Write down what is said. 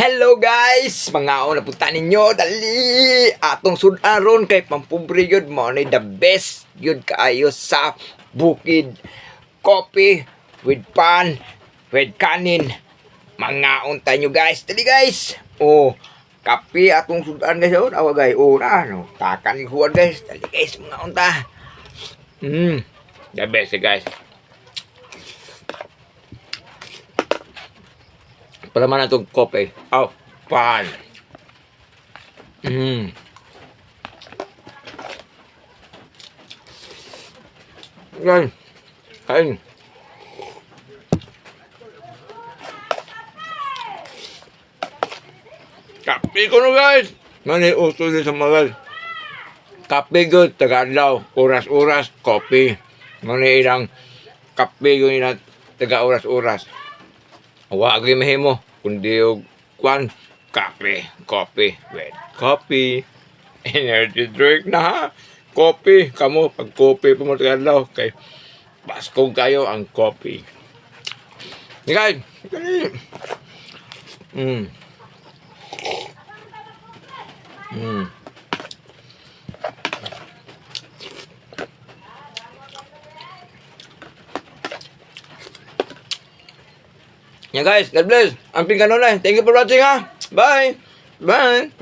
Hello guys! Mga o napunta ninyo, dali! Atong sudaron kay pampubre yun mo ni the best yun kaayo sa bukid. Coffee with pan, with kanin. Mga unta nyo guys, dali guys! Oh, kape atong sudan guys oh, awa guys. Oh, na, no, takan kuwan guys. Dali guys, mga unta. Hmm, the best eh, guys. Para man itong kope. Aw, pan. Mm. Yan. Kain. Kape ko no guys. Mani uso din sa magal. Kape good, taga-adlaw. Oras-oras, kope. Mani ilang kape yun na taga-oras-oras. Wa gyud mahimo kundi og kwan kape, coffee, red coffee, energy drink na ha. Coffee, kamo pag coffee pa mo tagalaw kay baskog kayo ang coffee. Nikay. Mm. Mm. Yeah guys, God bless. Ang pingkanon na. Thank you for watching ha. Bye. Bye.